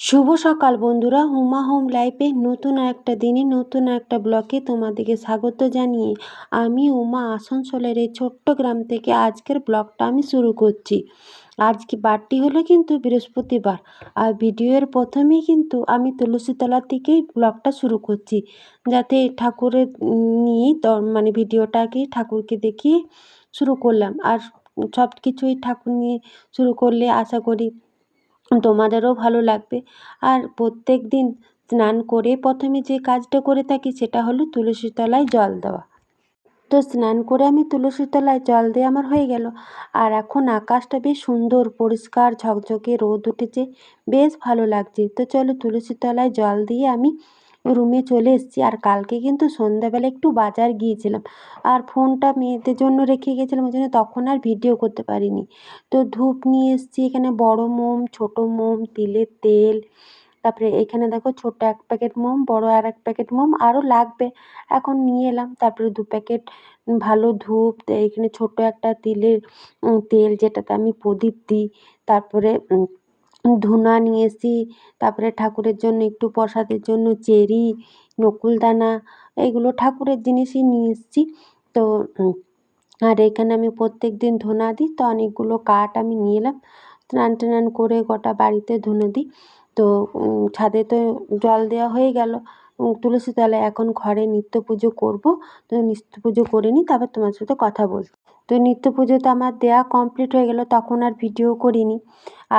শুভ সকাল বন্ধুরা, হুমা হোম লাইফে নতুন একটা দিনে, নতুন একটা ব্লকে তোমাদেরকে স্বাগত জানিয়ে আমি উমা আসানসোলের এই ছোট্ট গ্রাম থেকে আজকের ব্লগটা আমি শুরু করছি। আজকে বারটি হলো কিন্তু বৃহস্পতিবার আর ভিডিওর প্রথমেই কিন্তু আমি তুলসীতলা থেকেই ব্লগটা শুরু করছি। যাতে ঠাকুরের নিয়েই মানে ভিডিওটাকে ঠাকুরকে দেখিয়ে শুরু করলাম। আর সব কিছুই ঠাকুর নিয়ে শুরু করলে আশা করি তোমাদেরও ভালো লাগবে। আর প্রত্যেক দিন স্নান করে প্রথমে যে কাজটা করে থাকি সেটা হলো তুলসী তলায় জল দেওয়া। তো স্নান করে আমি তুলসী তলায় জল দিয়ে আমার হয়ে গেল। আর এখন আকাশটা বেশ সুন্দর, পরিষ্কার, ঝকঝকে রোদ উঠেছে। বেশ ভালো লাগছে। তো চলো তুলসী তলায় জল দিয়ে আমি রুমে চলে এসেছি। আর কালকে কিন্তু সন্ধ্যাবেলা একটু বাজার গিয়েছিলাম। আর ফোনটা মেয়েদের জন্য রেখে গেছিলাম ওই জন্য তখন আর ভিডিও করতে পারিনি। তো ধূপ নিয়ে এসেছি, এখানে বড় মোম, ছোট মোম, তিলের তেল। তারপরে এখানে দেখো ছোট এক প্যাকেট মোম, বড় আর এক প্যাকেট মোম আরও লাগবে। এখন নিয়ে এলাম, তারপরে দু প্যাকেট ভালো ধূপ এখানে ছোট একটা তিলের তেল যেটাতে আমি প্রদীপ দিই। তারপরে ধুনা নিয়ে এসেছি, তারপরে ঠাকুরের জন্য একটু প্রসাদের জন্য চেরি, নকুলদানা, এইগুলো ঠাকুরের জিনিসই নিয়ে এসেছি। তো আর এখানে আমি প্রত্যেক দিন ধুনা দিই, তো অনেকগুলো কাঠ আমি নিয়ে এলাম, স্নান টান করে গোটা বাড়িতে ধুনো দিই। তো ছাদে তো জল দেওয়া হয়ে গেল তুলসী তলায় এখন ঘরে নিত্য পুজো করব। তো নিত্য পুজো করে নিই, তারপর তোমার সাথে কথা বলছি। তো নিত্য পুজো তো আমার দেওয়া কমপ্লিট হয়ে গেল, তখন আর ভিডিও করিনি।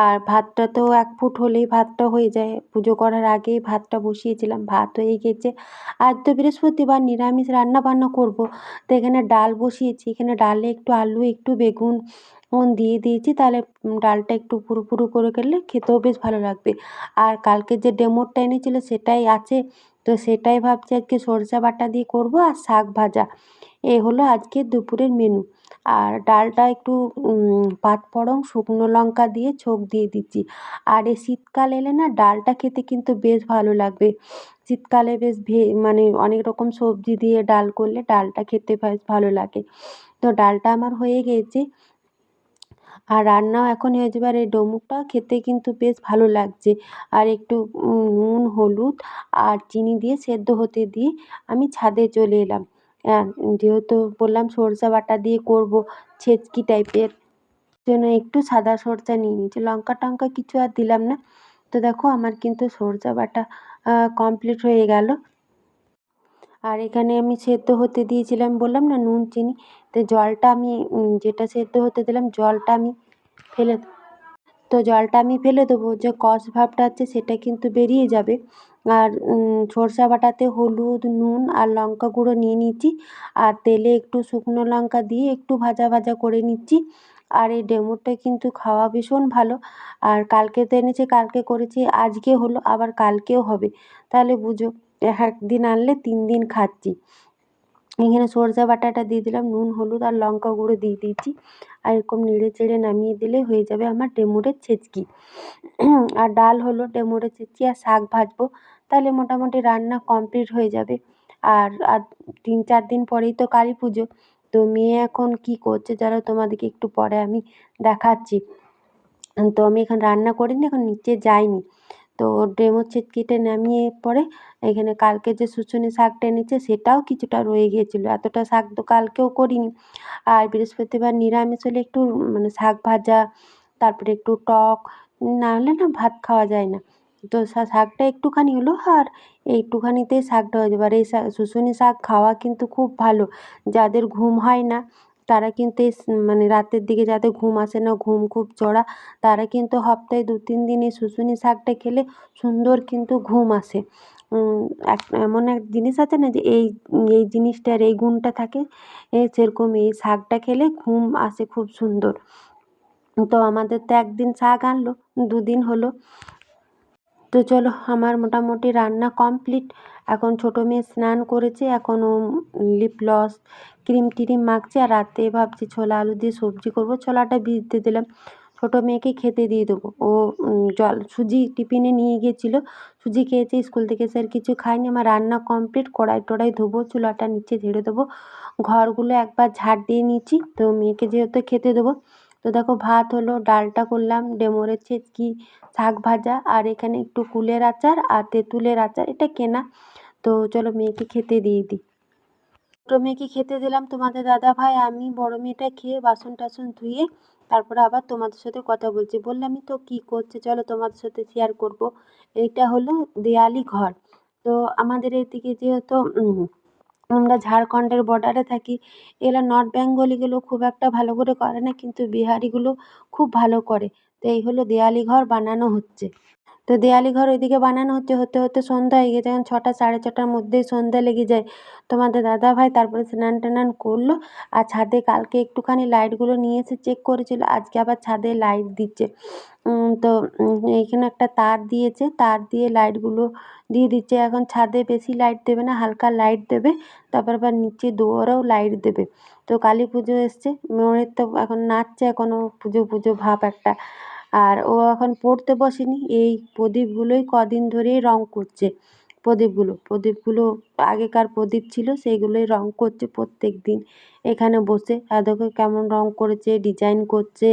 আর ভাতটা তো এক ফুট হলেই ভাতটা হয়ে যায়। পুজো করার আগেই ভাতটা বসিয়েছিলাম, ভাত হয়ে গেছে। আর তো বৃহস্পতিবার, নিরামিষ রান্না বান্না করব। তো এখানে ডাল বসিয়েছি, এখানে ডালে একটু আলু, একটু বেগুন দিয়ে দিয়েছি। তাহলে ডালটা একটু পুরো করে করলে খেতেও বেশ ভালো লাগবে। আর কালকে যে ডেমোরটা এনেছিল, সেটাই আছে। তো সেটাই ভাবছি আজকে সরষে বাটা দিয়ে করব আর শাক ভাজা। এ হলো আজকে দুপুরের মেনু আর ডালটা একটু পাঁচফোড়ন শুকনো লঙ্কা দিয়ে ছোপ দিয়ে দিচ্ছি। আর এই শীতকাল এলে না ডালটা খেতে কিন্তু বেশ ভালো লাগবে। শীতকালে বেশ ভে মানে অনেক রকম সবজি দিয়ে ডাল করলে ডালটা খেতে বেশ ভালো লাগে। তো ডালটা আমার হয়ে গিয়েছে আর রান্নাও এখন হয়ে যাবে আর এই ডুমুরটাও খেতে কিন্তু বেশ ভালো লাগছে। আর একটু নুন, হলুদ আর চিনি দিয়ে সেদ্ধ হতে দিয়ে আমি ছাদে চলে এলাম। যেহেতু বললাম সরষে বাটা দিয়ে করব ছেচকি টাইপের জন্য একটু সাদা সরষা নিয়ে নিয়েছি। লঙ্কা টঙ্কা কিছু আর দিলাম না। তো দেখো আমার কিন্তু সরষে বাটা কমপ্লিট হয়ে গেল। আর এখানে আমি সেদ্ধ হতে দিয়েছিলাম, বললাম না নুন, চিনি। তো জলটা আমি যেটা সেদ্ধ হতে দিলাম, জলটা আমি ফেলে তো জলটা আমি ফেলে দেবো। যে কষ ভাবটা আছে সেটা কিন্তু বেরিয়ে যাবে। আর সরষে বাটাতে হলুদ, নুন আর লঙ্কা গুঁড়ো নিয়ে নিচ্ছি আর তেলে একটু শুকনো লঙ্কা দিয়ে একটু ভাজা ভাজা করে নিচ্ছি। আর এই ডেমোটা কিন্তু খাওয়া ভীষণ ভালো। আর কালকে তো এনেছে, কালকে করেছি, আজকে হলো, আবার কালকেও হবে। তাহলে বুঝো। একদিন আনলে তিন দিন খাচ্ছি। এখানে সরষে বাটাটা দিয়ে দিলাম, নুন, হলুদ আর লঙ্কা গুঁড়ো দিয়ে দিয়েছি। আর এরকম নেড়ে চেড়ে নামিয়ে দিলে হয়ে যাবে আমার ডেমুরের ছেচকি। আর ডাল হলো ডেমুরের ছেচকি আর শাক ভাজবো, তাহলে মোটামুটি রান্না কমপ্লিট হয়ে যাবে। আর আর তিন, চার দিন পরেই তো কালী পুজো, তো মেয়ে এখন কী করছে যারা তোমাদেরকে একটু পরে আমি দেখাচ্ছি। তো আমি এখন রান্না করিনি, এখন নিচে যাইনি। তো ডেমো ছেচকিটা নামিয়ে পরে এখানে কালকে যে শুশুনি শাকটা এনেছে সেটাও কিছুটা রয়ে গিয়েছিল। এতটা শাক তো কালকেও করিনি। আর বৃহস্পতিবার নিরামিষ হলে একটু মানে শাক ভাজা, তারপরে একটু টক, না হলে না ভাত খাওয়া যায় না। তো শাকটা একটুখানি হলো আর একটুখানিতেই শাকটা হয়ে যাবে। আর এই শুশুনি শাক খাওয়া কিন্তু খুব ভালো। যাদের ঘুম হয় না তারা কিন্তু এই মানে রাতের দিকে যাদের ঘুম আসে না, ঘুম খুব চড়া, তারা কিন্তু সপ্তাহে দু তিন দিন এই শুশুনি শাকটা খেলে সুন্দর কিন্তু ঘুম আসে। এক, এমন এক জিনিস আছে না যে এই এই জিনিসটার এই গুণটা থাকে, এ সেরকম এই শাকটা খেলে ঘুম আসে খুব সুন্দর। তো আমাদের তো একদিন শাক আনলো, দুদিন হলো। তো চলো, আমার মোটামুটি রান্না কমপ্লিট। এখন ছোটো মেয়ে স্নান করেছে এখন ও লিপ গ্লস ক্রিম ট্রিম মাখছে, আর রাতে ভাবছি ছোলা আলু দিয়ে সবজি করব। ছোলাটা ভিজতে দিলাম। ছোটো মেয়েকে খেতে দিয়ে দেবো। ও জল, সুজি টিফিনে নিয়ে গিয়েছিল। সুজি খেয়েছে, স্কুল থেকে স্যার কিছু খায়নি। আমার রান্না কমপ্লিট, কড়াই টড়াই ধোবো, চুলাটা নিচে ঝেড়ে দেবো। ঘরগুলো একবার ঝাড় দিয়ে নিচ্ছি তো মেয়েকে যেহেতু খেতে দেবো তো দেখো ভাত হলো, ডালটা করলাম, ডেমরের ছেচকি শাক ভাজা, আর এখানে একটু কুলের আচার আর তেঁতুলের আচার, এটা কেনা। তো চলো মেয়েকে খেতে দিয়ে দিই। ছোটো মেয়েকে খেতে দিলাম তোমাদের দাদা ভাই, আমি বড় মেয়েটা খেয়ে বাসন টাসন ধুয়ে তারপরে আবার তোমাদের সাথে কথা বলছি। বললামই তো কী করছে? চলো তোমাদের সাথে শেয়ার করব। এইটা হলো দেয়ালি ঘর। তো আমাদের এদিকে যেহেতু আমরা ঝাড়খণ্ডের বর্ডারে থাকি এগুলো নর্থ বেঙ্গলিগুলো খুব একটা ভালো করে করে না, কিন্তু বিহারিগুলো খুব ভালো করে। তো এই হলো দেওয়ালি ঘর বানানো হচ্ছে। তো দেয়ালি ঘর ওইদিকে বানানো হচ্ছে, হতে হতে সন্ধ্যা হয়ে গেছে। এখন ছটা, সাড়ে ছটার মধ্যেই সন্ধ্যা লেগে যায়। তোমাদের দাদাভাই তারপরে স্নান টানান করল। আর ছাদে কালকে একটুখানি লাইটগুলো নিয়ে এসে চেক করেছিল। আজকে আবার ছাদে লাইট দিচ্ছে। তো এইখানে একটা তার দিয়েছে। তার দিয়ে লাইটগুলো দিয়ে দিচ্ছে। এখন ছাদে বেশি লাইট দেবে না, হালকা লাইট দেবে। তারপর আবার নিচে দুয়ারেও লাইট দেবে। তো কালী পুজো এসছে। মনের তো এখন নাচছে এখনও পুজো পুজো ভাব একটা। আর ও এখন পড়তে বসেনি। এই প্রদীপগুলোই কদিন ধরেই রং করছে। প্রদীপগুলো প্রদীপগুলো আগেকার প্রদীপ ছিল সেইগুলোই রং করছে প্রত্যেক দিন এখানে বসে আর দেখো কেমন রং করেছে, ডিজাইন করছে,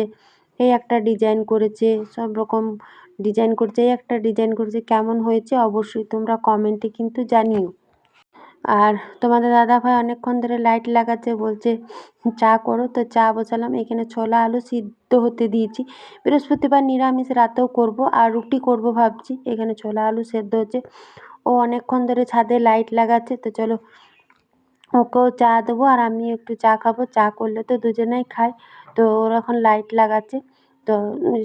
এই একটা ডিজাইন করেছে, সব রকম ডিজাইন করছে, এই একটা ডিজাইন করেছে, কেমন হয়েছে অবশ্যই তোমরা কমেন্টে কিন্তু জানিও। আর তোমাদের দাদাভাই অনেকক্ষণ ধরে লাইট লাগাচ্ছে, বলছে, চা করো। তো চা বসালাম। এখানে ছোলা, আলু সিদ্ধ হতে দিয়েছি। বৃহস্পতিবার নিরামিষ, রাতেও করব আর রুটি করব ভাবছি। এখানে ছোলা, আলু সেদ্ধ হচ্ছে। ও অনেকক্ষণ ধরে ছাদে লাইট লাগাচ্ছে। তো চলো, ওকেও চা দেবো আর আমি একটু চা খাব। চা করলে তো দুজনেই খাই তো ওর এখন লাইট লাগাচ্ছে। তো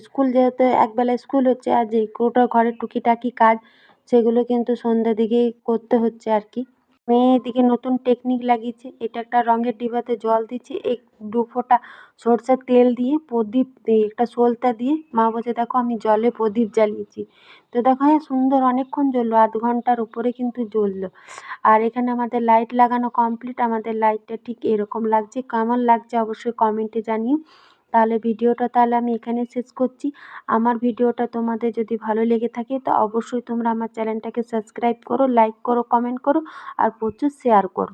স্কুল যেহেতু একবেলা স্কুল হচ্ছে আর যে কোটা ঘরের টুকিটাকি কাজ, সেগুলো কিন্তু সন্ধ্যের দিকেই করতে হচ্ছে আর কি। মেয়ে এদিকে নতুন টেকনিক লাগিয়েছে। এটা একটা রঙের ডিবাতে জল দিচ্ছে। এক দু ফোঁটা সরষের তেল দিয়ে প্রদীপ দিয়ে, একটা সলতা দিয়ে মা বলছে, দেখো আমি জলে প্রদীপ জ্বালিয়েছি। তো দেখো হ্যাঁ সুন্দর অনেকক্ষণ জ্বললো, আধ ঘণ্টার উপরে কিন্তু জ্বললো। আর এখানে আমাদের লাইট লাগানো কমপ্লিট আমাদের লাইটটা ঠিক এরকম লাগছে। কেমন লাগছে অবশ্যই কমেন্টে জানিও। তাহলে ভিডিওটা তাহলে আমি এখানে শেষ করছি। আমার ভিডিওটা তোমাদের যদি ভালো লেগে থাকে, তো অবশ্যই তোমরা আমার চ্যানেলটাকে সাবস্ক্রাইব করো লাইক করো কমেন্ট করো, আর প্রচুর শেয়ার করো।